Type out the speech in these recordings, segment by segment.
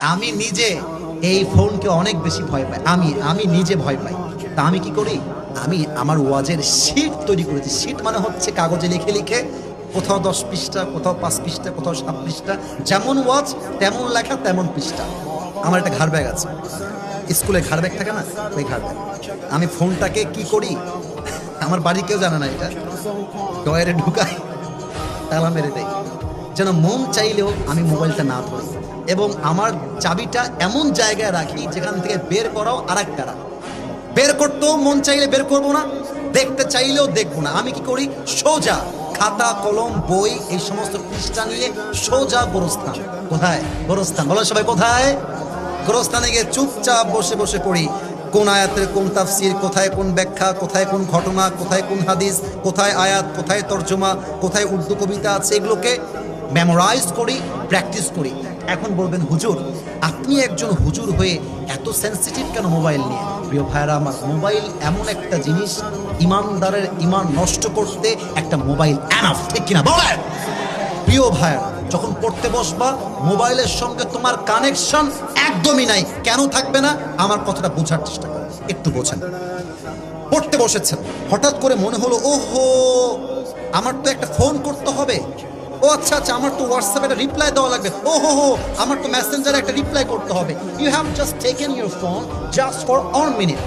আমি নিজে এই ফোনকে অনেক বেশি ভয় পাই। আমি আমি নিজে ভয় পাই। তা আমি কি করি? আমি আমার ওয়াজের শিট তৈরি করেছি। শিট মানে হচ্ছে কাগজে লিখে লিখে কোথাও দশ পৃষ্ঠা, কোথাও পাঁচ পৃষ্ঠা, কোথাও সাত পৃষ্ঠা, যেমন ওয়াজ, তেমন লেখা, তেমন পৃষ্ঠা। আমার একটা ঘাড় ব্যাগ আছে। স্কুলে ঘাড় ব্যাগ থাকে না? ওই ঘাড় ব্যাগ। আমি ফোনটাকে কি করি? আমার বাড়ি কেউ জানে না এটা। ডয়ারে ঢুকাই, তালা মেরে দেয় যেন মন চাইলেও আমি মোবাইলটা না ধরি। এবং আমার চাবিটা এমন জায়গায় রাখি, যেখান থেকে বের করাও আর একটা। বের করতেও মন চাইলে বের করব না, দেখতে চাইলেও দেখব না। আমি কি করি? সোজা খাতা, কলম, বই, এই সমস্ত পৃষ্ঠা নিয়ে সোজা গোরস্থান। কোথায়? গোরস্থান। বলো সবাই, কোথায়? গোরস্থানে গিয়ে চুপচাপ বসে বসে পড়ি। কোন আয়াতের, কোন তাফসির, কোথায় কোন ব্যাখ্যা, কোথায় কোন ঘটনা, কোথায় কোন হাদিস, কোথায় আয়াত, কোথায় তর্জমা, কোথায় উর্দু কবিতা আছে, এগুলোকে মেমোরাইজ করি প্র্যাকটিস করি। এখন বলবেন, হুজুর, আপনি একজন হুজুর হয়ে এত সেন্সিটিভ কেন মোবাইল নিয়ে? প্রিয় ভাইরা আমার মোবাইল এমন একটা জিনিস, ইমানদারের ইমান নষ্ট করতে একটা মোবাইল অ্যানাফ ঠিক কিনা বলেন? প্রিয় ভাইয়া যখন পড়তে বসবা, মোবাইলের সঙ্গে তোমার কানেকশন একদমই নাই। কেন থাকবে না? আমার কথাটা বোঝার চেষ্টা করো, একটু বোঝেন। পড়তে বসেছেন, হঠাৎ করে মনে হলো, ওহো, আমার তো একটা ফোন করতে আচ্ছা আচ্ছা আমার তো হোয়াটসঅ্যাপে একটা রিপ্লাই দেওয়া লাগবে। ও, হো হো, আমার তো মেসেঞ্জারে একটা রিপ্লাই করতে হবে। You have just taken your phone just for one minute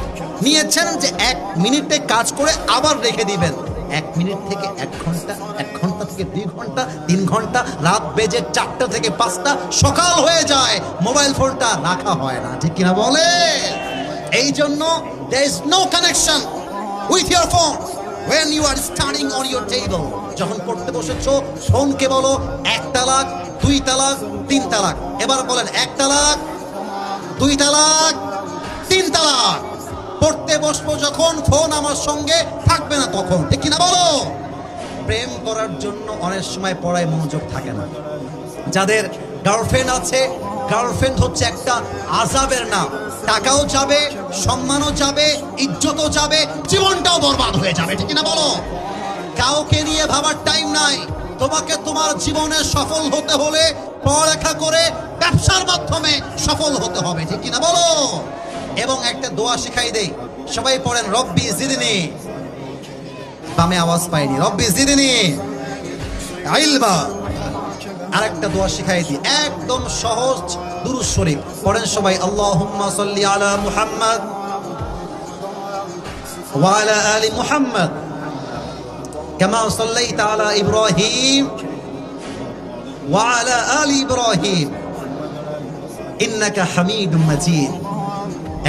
নিয়েছেন যে এক মিনিটে কাজ করে আবার রেখে দিবেন। এক মিনিট থেকে এক ঘণ্টা এক ঘণ্টা থেকে দুই ঘণ্টা, তিন ঘণ্টা, রাত বেজে চারটা থেকে পাঁচটা, সকাল হয়ে যায়। মোবাইল ফোনটা রাখা হয় না, ঠিক কিনা বলে? এই জন্য there is no connection with ear phone when you are studying on your table, যখন পড়তে বসেছো ফোনকে বলো, এক তালাক, দুই তালাক, তিন তালাক। এবার বলেন, এক তালাক, দুই তালাক, তিন তালাক। পড়তে বসবো যখন, ফোন আমার সঙ্গে থাকবে না তখন। ঠিক কিনা বলো? প্রেম করার জন্য অনেক সময় পড়ায় মনোযোগ থাকে না। যাদের গার্লফ্রেন্ড আছে গার্লফ্রেন্ড হচ্ছে একটা আজাবের নাম। টাকাও যাবে, সম্মানও যাবে, ইজ্জতও যাবে, জীবনটাও বরবাদ হয়ে যাবে, ঠিক না বলো? কাউকে নিয়ে ভাবার টাইম নাই। তোমাকে তোমার জীবনে সফল হতে হলে পড়ালেখা করে ব্যবসার মাধ্যমে সফল হতে হবে, ঠিক কিনা বলো? এবং একটা দোয়া শিখাই দেই। সবাই পড়েন, রব্বি জিদিনি। বামে আওয়াজ পাইনি, রব্বি জিদিনি। আইলবা আরেকটা দোয়া শিখাই দিই। একদম সহজ, দুরুদ শরীফ। পড়েন সবাই, আল্লাহুম্মা সাল্লি আলা মুহাম্মদ ওয়া আলা আলি মুহাম্মদ কামা সাল্লাইতা আলা ইব্রাহিম ওয়া আলা আলি ইব্রাহিম ইন্নাকা হামিদুম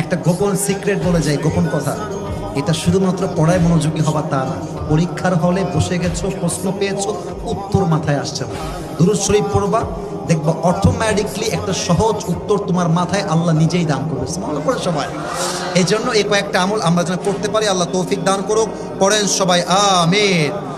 একটা গোপন সিক্রেট বলে যায়, গোপন কথা। এটা শুধুমাত্র পড়ায় মনোযোগী হবার তা না। পরীক্ষার হলে বসে গেছো, প্রশ্ন পেয়েছ, উত্তর মাথায় আসছে না। দুরুদ শরীফ পড়বা, দেখবা অটোমেটিকলি একটা সহজ উত্তর তোমার মাথায় আল্লাহ নিজেই দান করবে। মনে করে সবাই। এই জন্য এই কয়েকটা আমল আমরা যেন করতে পারি, আল্লাহ তৌফিক দান করুক। পড়েন সবাই, আমিন।